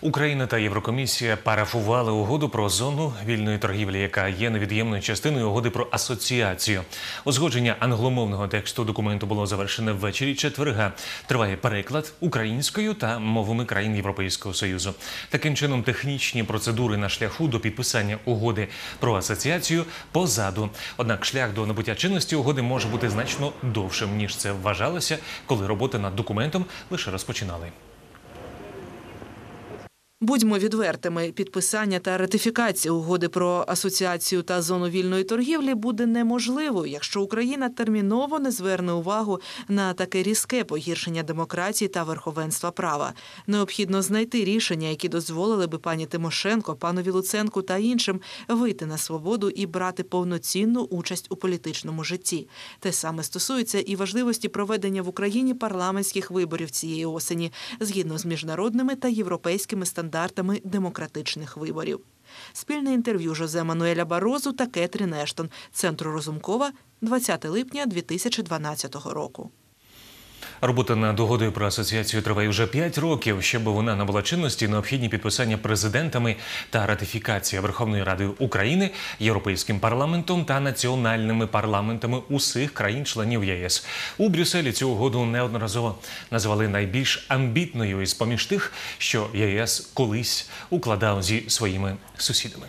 Україна та Єврокомісія парафували угоду про зону вільної торгівлі, яка є невід'ємною частиною угоди про асоціацію. Узгодження англомовного тексту документу було завершене ввечері четверга. Триває переклад українською та мовами країн Європейського союзу. Таким чином, технічні процедури на шляху до підписання угоди про асоціацію позаду. Однак шлях до набуття чинності угоди може бути значно довшим ніж це вважалося, коли роботи над документом лише розпочинали. Будьмо відвертими, підписання та ратифікація угоди про асоціацію та зону вільної торгівлі буде неможливою, якщо Україна терміново не зверне увагу на таке різке погіршення демократії та верховенства права. Необхідно знайти рішення, які дозволили би пані Тимошенко, панові Луценку та іншим вийти на свободу і брати повноцінну участь у політичному житті. Те саме стосується і важливості проведення в Україні парламентських виборів цієї осені згідно з міжнародними та європейськими стандартами демократичних виборів. Спільне інтерв'ю Жозе Мануеля Барозу та Кетрін Ештон, Центру Розумкова, 20 липня 2012 року. Робота над угодою про асоціацію триває вже 5 років. Щоб вона набула чинності, необхідні підписання президентами та ратифікація Верховною Радою України, Європейським парламентом та національними парламентами усіх країн-членів ЄС. У Брюсселі цю угоду неодноразово називали найбільш амбітною із поміж тих, що ЄС колись укладав зі своїми сусідами.